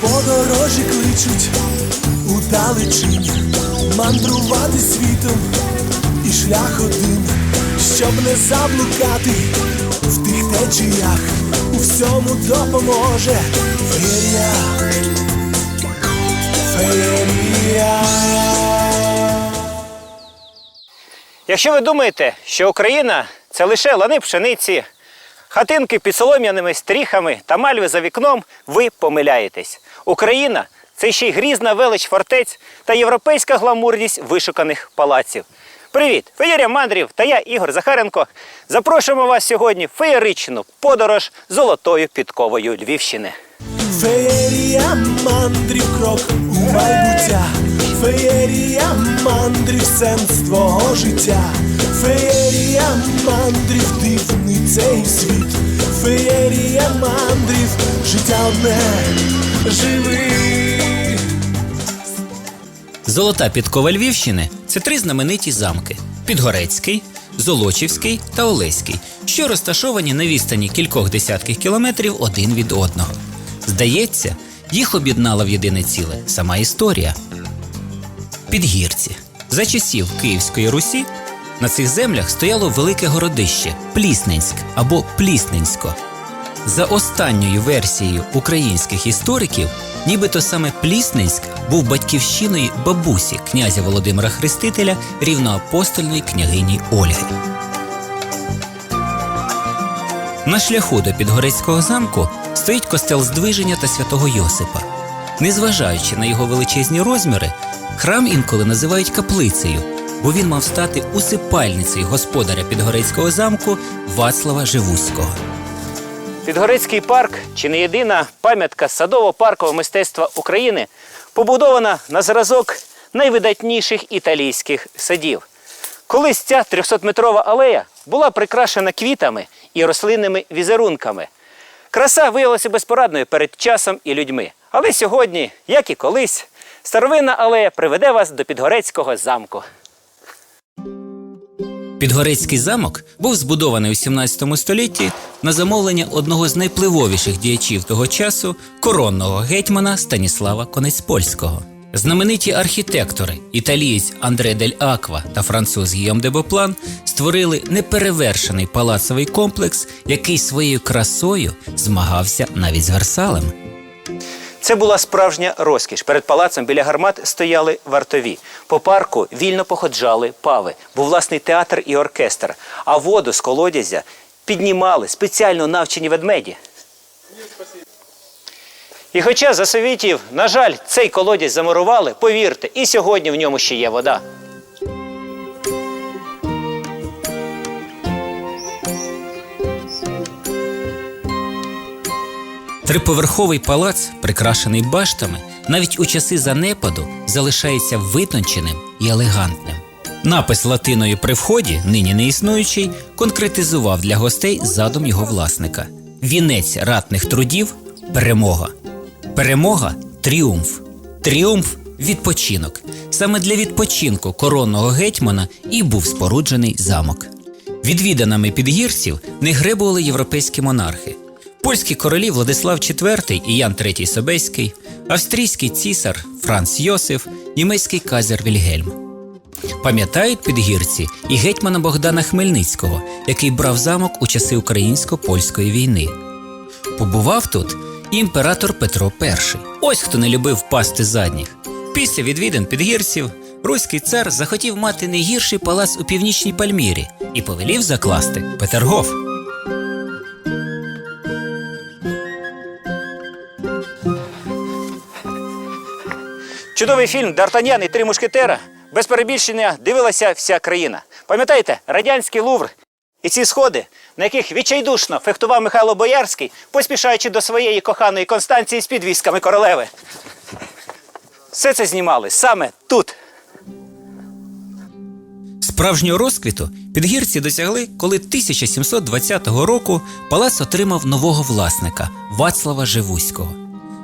Подорожі кличуть у далечінь, мандрувати світом і шлях один, щоб не заблукати в тих течіях, у всьому допоможе феєрія. Якщо ви думаєте, що Україна це лише лани пшениці, хатинки під солом'яними стріхами та мальви за вікном, ви помиляєтесь. Україна це ще й грізна велич фортець та європейська гламурність вишуканих палаців. Привіт! Феєрія мандрів та я, Ігор Захаренко. Запрошуємо вас сьогодні в феєричну подорож золотою підковою Львівщини. Феєрія мандрів крок у майбуття, феєрія мандрів сенс твого життя, феєрія мандрів дивний цей світ, феєрія мандрів, життя одне живи. Золота підкова Львівщини це три знамениті замки: Підгорецький, Золочівський та Олеський, що розташовані на відстані кількох десятків кілометрів один від одного. Здається, їх об'єднала в єдине ціле сама історія. Підгірці. За часів Київської Русі на цих землях стояло велике городище Плісненськ або Плісненсько. За останньою версією українських істориків, нібито саме Плісненськ був батьківщиною бабусі князя Володимира Хрестителя рівноапостольної княгині Ольги. На шляху до Підгорецького замку стоїть костел Здвиження та святого Йосипа. Незважаючи на його величезні розміри, храм інколи називають каплицею, бо він мав стати усипальницею господаря Підгорецького замку Вацлава Живуського. Підгорецький парк чи не єдина пам'ятка садово-паркового мистецтва України, побудована на зразок найвидатніших італійських садів. Колись ця 300-метрова алея була прикрашена квітами і рослинними візерунками. Краса виявилася безпорадною перед часом і людьми. Але сьогодні, як і колись, старовинна алея приведе вас до Підгорецького замку. Підгорецький замок був збудований у 17 столітті на замовлення одного з найпливовіших діячів того часу коронного гетьмана Станіслава Конецьпольського. Знамениті архітектори, італієць Андре дель Аква та француз Гійом де Боплан створили неперевершений палацовий комплекс, який своєю красою змагався навіть з Версалем. Це була справжня розкіш. Перед палацом біля гармат стояли вартові. По парку вільно походжали пави. Був власний театр і оркестр. А воду з колодязя піднімали спеціально навчені ведмеді. І хоча за совітів, на жаль, цей колодязь замурували, повірте, і сьогодні в ньому ще є вода. Триповерховий палац, прикрашений баштами, навіть у часи занепаду залишається витонченим і елегантним. Напис латиною при вході, нині не існуючий, конкретизував для гостей задум його власника. Вінець ратних трудів перемога. Перемога тріумф. Тріумф відпочинок. Саме для відпочинку коронного гетьмана і був споруджений замок. Відвіданими підгірців не гребували європейські монархи. Польські королі Владислав IV і Ян III Собеський, австрійський цісар Франц Йосиф, німецький казар Вільгельм. Пам'ятають підгірці і гетьмана Богдана Хмельницького, який брав замок у часи українсько-польської війни. Побував тут і імператор Петро І. Ось хто не любив пасти задніх. Після відвідин підгірців руський цар захотів мати не гірший палац у північній Пальмірі і повелів закласти Петергоф. Чудовий фільм Д'Артаньян і три мушкетера без перебільшення дивилася вся країна. Пам'ятаєте, радянський лувр і ці сходи, на яких відчайдушно фехтував Михайло Боярський, поспішаючи до своєї коханої Констанції з підвісками королеви. Все це знімали саме тут. Справжнього розквіту підгірці досягли, коли 1720 року палац отримав нового власника Вацлава Живуського.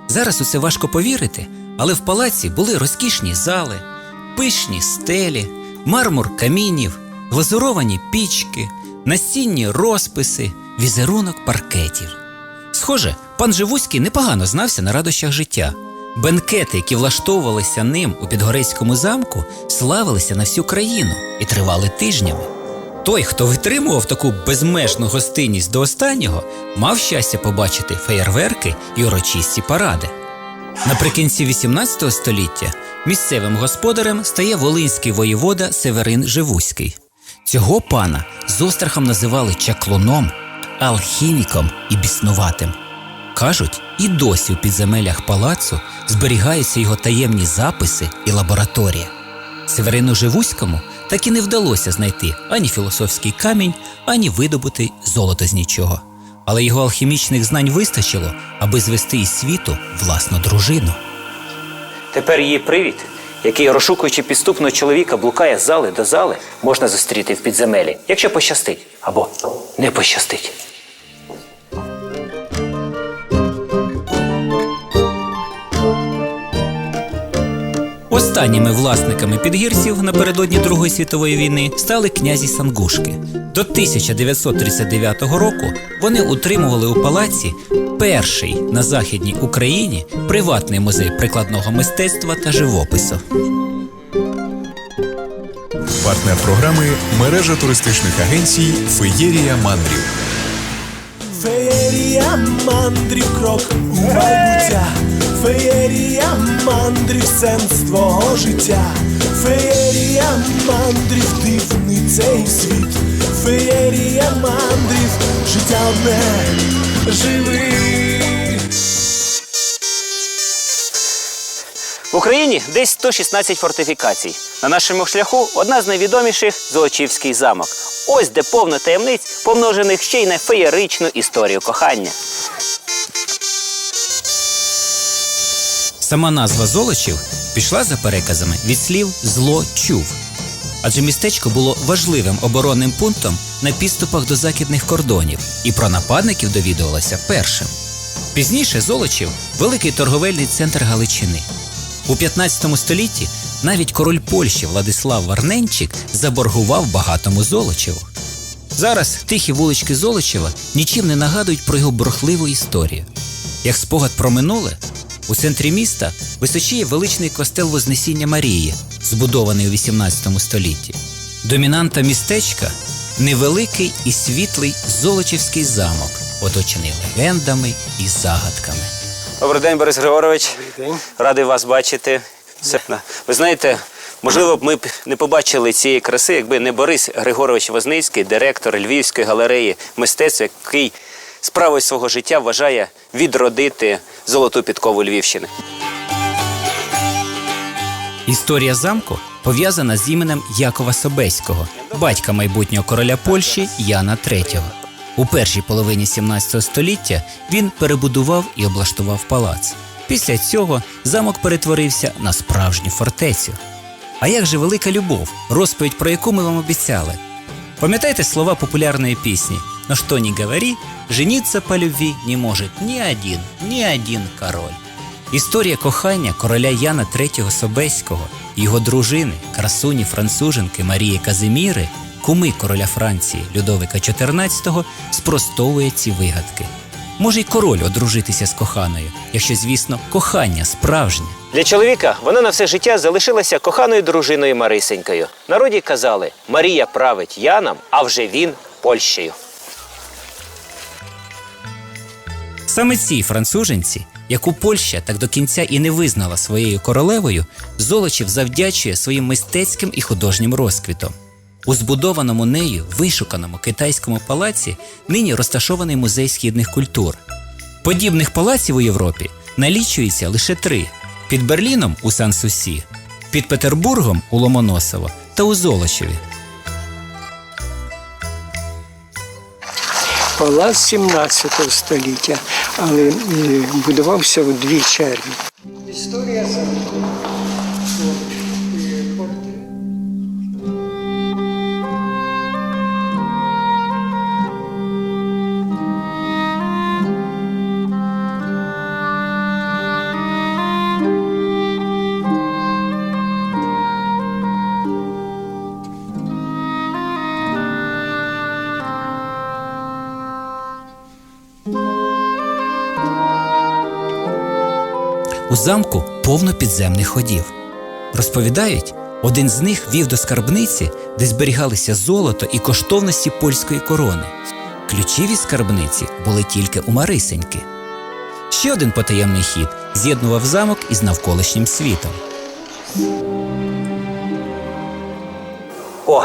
Зараз у це важко повірити, але в палаці були розкішні зали, пишні стелі, мармур камінів, глазуровані пічки, настінні розписи, візерунок паркетів. Схоже, пан Живуський непогано знався на радощах життя. Бенкети, які влаштовувалися ним у Підгорецькому замку, славилися на всю країну і тривали тижнями. Той, хто витримував таку безмежну гостинність до останнього, мав щастя побачити феєрверки і урочисті паради. Наприкінці XVIII століття місцевим господарем стає волинський воєвода Северин Живуський. Цього пана з острахом називали чаклуном, алхіміком і біснуватим. Кажуть, і досі у підземеллях палацу зберігаються його таємні записи і лабораторія. Северину Живуському так і не вдалося знайти ані філософський камінь, ані видобути золото з нічого. Але його алхімічних знань вистачило, аби звести із світу власну дружину. Тепер її привід, який, розшукуючи підступного чоловіка, блукає з зали до зали, можна зустріти в підземелі, якщо пощастить або не пощастить. Останніми власниками підгірців напередодні Другої світової війни стали князі Сангушки. До 1939 року вони утримували у палаці перший на західній Україні приватний музей прикладного мистецтва та живопису. Партнер програми мережа туристичних агенцій Феєрія мандрів. Феєрія мандрів крок у майбуття, феєрія мандрів сенс твого життя, феєрія мандрів дивний цей світ, феєрія мандрів, життя одне живи. В Україні десь 116 фортифікацій. На нашому шляху одна з найвідоміших Золочівський замок. Ось де повно таємниць, помножених ще й на феєричну історію кохання. Сама назва Золочів пішла за переказами від слів зло чув. Адже містечко було важливим оборонним пунктом на підступах до західних кордонів, і про нападників довідувалося першим. Пізніше Золочів великий торговельний центр Галичини. У 15 столітті навіть король Польщі Владислав Варненчик заборгував багатому Золочеву. Зараз тихі вулички Золочева нічим не нагадують про його бурхливу історію. Як спогад про минуле, у центрі міста височіє величний костел Вознесіння Марії, збудований у 18 столітті. Домінанта містечка невеликий і світлий Золочівський замок, оточений легендами і загадками. Добрий день, Борис Григорович. Радий вас бачити. Це- Ви знаєте, можливо б ми б не побачили цієї краси, якби не Борис Григорович Возницький, директор Львівської галереї мистецтва, який справою свого життя вважає відродити золоту підкову Львівщини. Історія замку пов'язана з іменем Якова Собеського, батька майбутнього короля Польщі Яна III. У першій половині 17 століття він перебудував і облаштував палац. Після цього замок перетворився на справжню фортецю. А як же велика любов, розповідь про яку ми вам обіцяли? Пам'ятаєте слова популярної пісні «Но что ни говори, жениться по любви не может ні один, ні один король». Історія кохання короля Яна III Собеського його дружини, красуні француженки Марії Казиміри, куми короля Франції Людовика XIV, спростовує ці вигадки. Може й король одружитися з коханою, якщо, звісно, кохання справжнє. Для чоловіка вона на все життя залишилася коханою дружиною Марисенькою. Народі казали, Марія править Яном, а вже він Польщею. Саме цій француженці, яку Польща так до кінця і не визнала своєю королевою, Золочів завдячує своїм мистецьким і художнім розквітом. У збудованому нею вишуканому китайському палаці нині розташований музей східних культур. Подібних палаців у Європі налічується лише три: під Берліном у Сан-Сусі, під Петербургом у Ломоносово та у Золочеві. Палац 17 століття, але е, будувався у дві черги. Історія замку. У замку повно підземних ходів. Розповідають, один з них вів до скарбниці, де зберігалися золото і коштовності польської корони. Ключі від скарбниці були тільки у Марисеньки. Ще один потаємний хід з'єднував замок із навколишнім світом. О,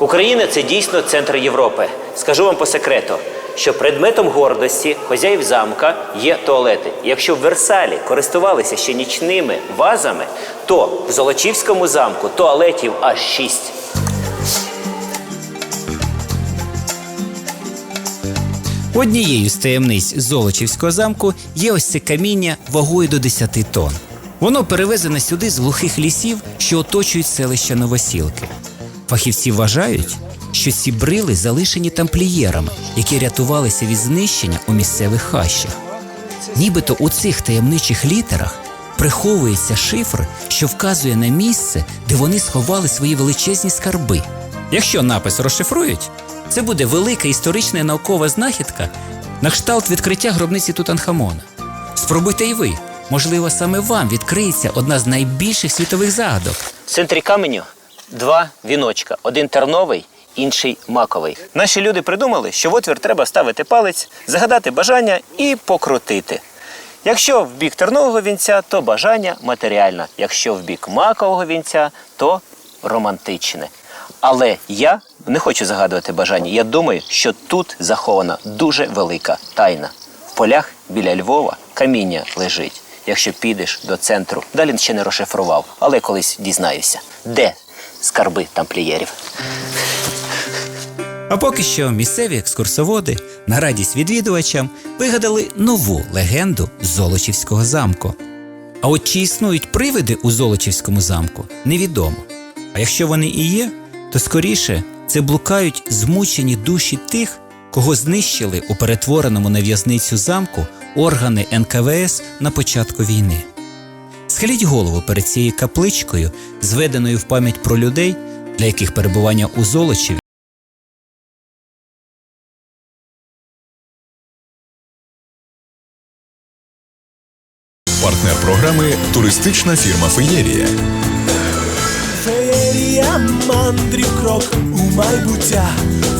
Україна це дійсно центр Європи. Скажу вам по секрету, що предметом гордості хозяїв замка є туалети. Якщо в Версалі користувалися ще нічними вазами, то в Золочівському замку туалетів аж шість. Однією з таємниць Золочівського замку є ось це каміння вагою до 10 тонн. Воно перевезене сюди з глухих лісів, що оточують селище Новосілки. Фахівці вважають, що ці брили залишені тамплієрами, які рятувалися від знищення у місцевих хащах. Нібито у цих таємничих літерах приховується шифр, що вказує на місце, де вони сховали свої величезні скарби. Якщо напис розшифрують, це буде велика історична і наукова знахідка на кшталт відкриття гробниці Тутанхамона. Спробуйте і ви. Можливо, саме вам відкриється одна з найбільших світових загадок. В центрі каменю два віночка: один терновий, інший маковий. Наші люди придумали, що в отвір треба ставити палець, загадати бажання і покрутити. Якщо в бік тернового вінця, то бажання матеріальне. Якщо в бік макового вінця, то романтичне. Але я не хочу загадувати бажання. Я думаю, що тут захована дуже велика тайна. В полях біля Львова каміння лежить. Якщо підеш до центру, далі ще не розшифрував, але колись дізнаюся, де скарби тамплієрів. А поки що місцеві екскурсоводи на радість відвідувачам вигадали нову легенду Золочівського замку. А от чи існують привиди у Золочівському замку, невідомо. А якщо вони і є, то скоріше це блукають змучені душі тих, кого знищили у перетвореному на в'язницю замку органи НКВС на початку війни. Схиліть голову перед цією капличкою, зведеною в пам'ять про людей, для яких перебування у Золочеві програми туристична фірма Феєрія. Феєрія мандрів крок у майбуття,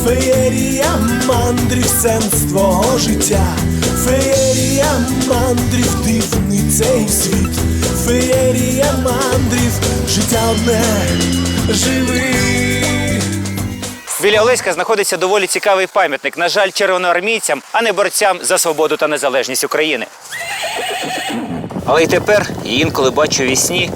феєрія мандрів сенс твого життя, феєрія мандрів дивний цей світ, феєрія мандрів, життя одне живи. Біля Олеська знаходиться доволі цікавий пам'ятник. На жаль, червоноармійцям, а не борцям за свободу та незалежність України. Але й тепер я інколи бачу вісні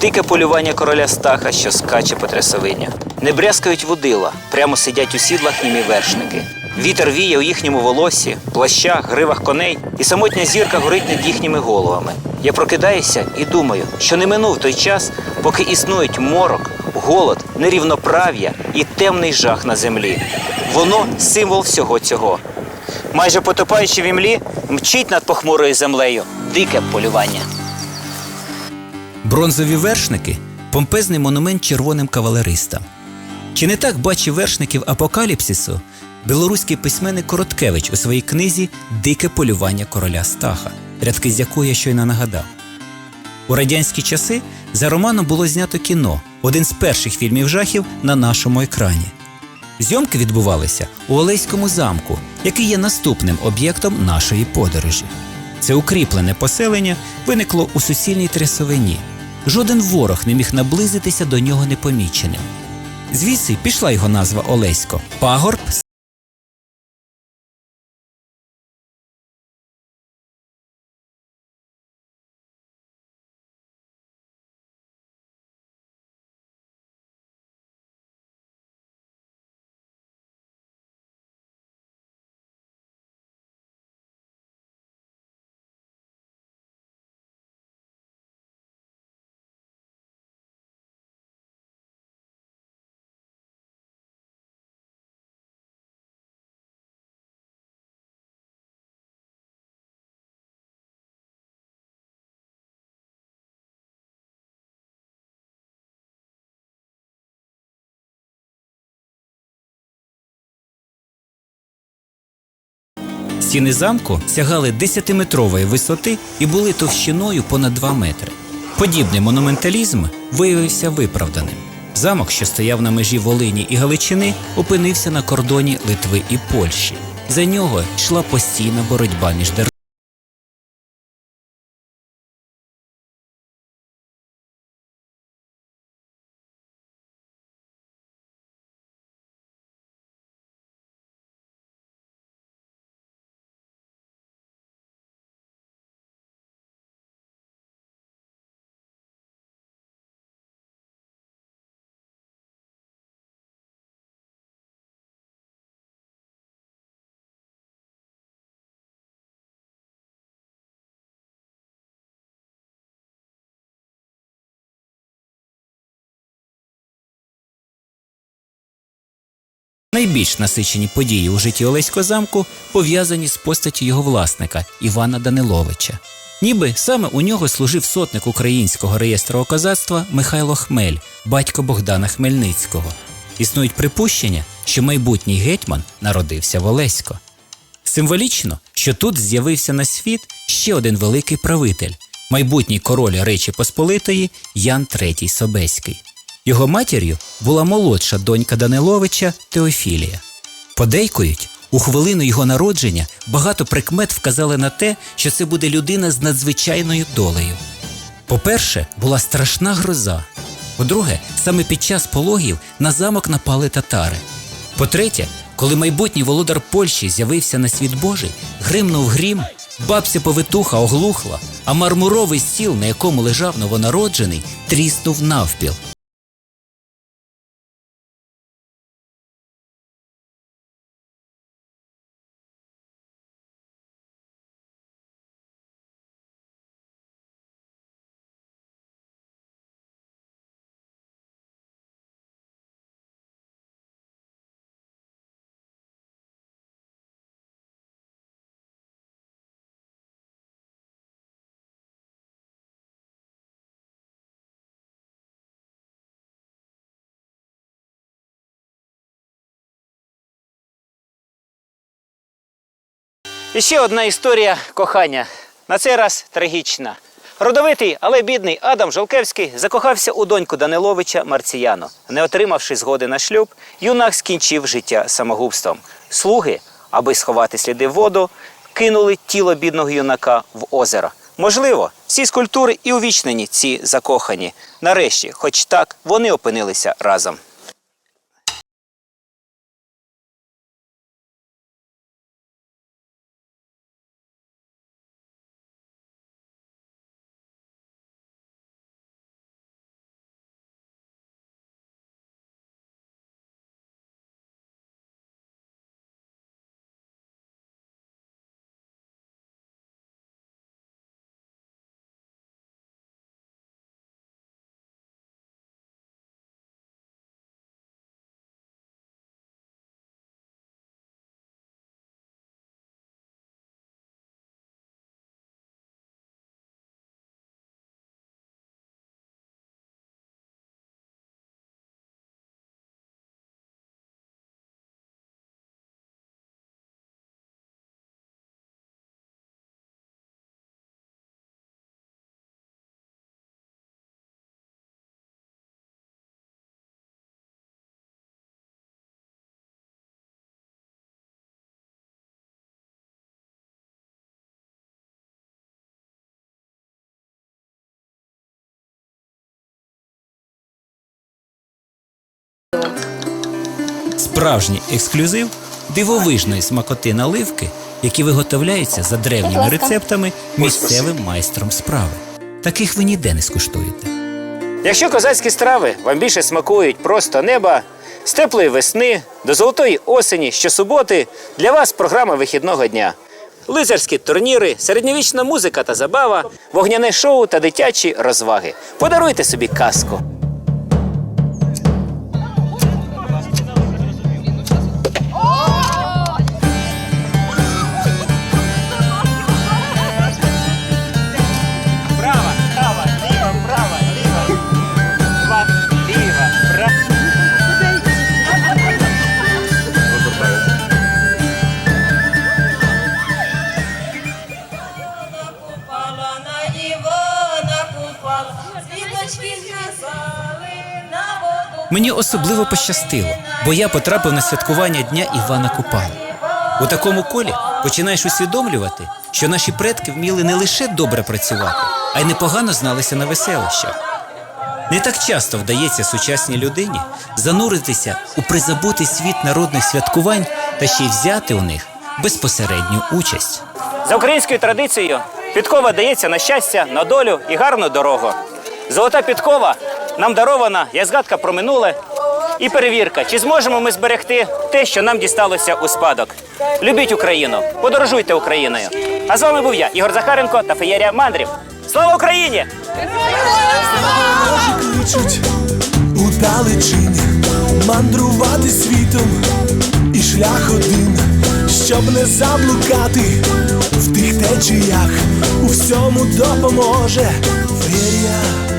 дике полювання короля Стаха, що скаче по трясовині. Не брязкають водила, прямо сидять у сідлах німі вершники. Вітер віє у їхньому волосі, плащах, гривах коней, і самотня зірка горить над їхніми головами. Я прокидаюся і думаю, що не минув той час, поки існують морок, голод, нерівноправ'я і темний жах на землі. Воно символ всього цього. Майже потопаючи в імлі, мчить над похмурою землею дике полювання. Бронзові вершники помпезний монумент червоним кавалеристам. Чи не так бачив вершників апокаліпсису білоруський письменник Короткевич у своїй книзі Дике полювання короля Стаха, рядки з якої я щойно нагадав. У радянські часи за романом було знято кіно, один з перших фільмів жахів на нашому екрані. Зйомки відбувалися у Олеському замку, який є наступним об'єктом нашої подорожі. Це укріплене поселення виникло у суцільній трясовині. Жоден ворог не міг наблизитися до нього непоміченим. Звідси пішла його назва Олесько пагорб Стіни замку сягали 10-метрової висоти і були товщиною понад 2 метри. Подібний монументалізм виявився виправданим. Замок, що стояв на межі Волині і Галичини, опинився на кордоні Литви і Польщі. За нього йшла постійна боротьба між державами. Найбільш насичені події у житті Олеського замку пов'язані з постаттю його власника Івана Даниловича. Ніби саме у нього служив сотник українського реєстрового козацтва Михайло Хмель, батько Богдана Хмельницького. Існують припущення, що майбутній гетьман народився в Олесько. Символічно, що тут з'явився на світ ще один великий правитель, майбутній король Речі Посполитої Ян III Собеський. Його матір'ю була молодша донька Даниловича Теофілія. Подейкують, у хвилину його народження багато прикмет вказали на те, що це буде людина з надзвичайною долею. По-перше, була страшна гроза. По-друге, саме під час пологів на замок напали татари. По-третє, коли майбутній володар Польщі з'явився на світ Божий, гримнув грім, бабця повитуха оглухла, а мармуровий стіл, на якому лежав новонароджений, тріснув навпіл. І ще одна історія кохання. На цей раз трагічна. Родовитий, але бідний Адам Жолкевський закохався у доньку Даниловича Марціяну. Не отримавши згоди на шлюб, юнак скінчив життя самогубством. Слуги, аби сховати сліди в воду, кинули тіло бідного юнака в озеро. Можливо, всі скульптури і увічнені ці закохані. Нарешті, хоч так, вони опинилися разом. Справжній ексклюзив дивовижної смакоти наливки, які виготовляються за древніми рецептами місцевим майстром справи. Таких ви ніде не скуштуєте. Якщо козацькі страви вам більше смакують просто неба, з теплої весни до золотої осені щосуботи для вас програма вихідного дня. Лицарські турніри, середньовічна музика та забава, вогняне шоу та дитячі розваги. Подаруйте собі казку. Мені особливо пощастило, бо я потрапив на святкування Дня Івана Купала. У такому колі починаєш усвідомлювати, що наші предки вміли не лише добре працювати, а й непогано зналися на веселищах. Не так часто вдається сучасній людині зануритися у призабутий світ народних святкувань та ще й взяти у них безпосередню участь. За українською традицією підкова дається на щастя, на долю і гарну дорогу. Золота підкова нам дарована як згадка про минуле і перевірка, чи зможемо ми зберегти те, що нам дісталося у спадок. Любіть Україну, подорожуйте Україною. А з вами був я, Ігор Захаренко та Феєрія Мандрів. Слава Україні! Кличуть у далечінь мандрувати світом і шлях один, щоб не заблукати в тих течіях, у всьому допоможе. Феєрія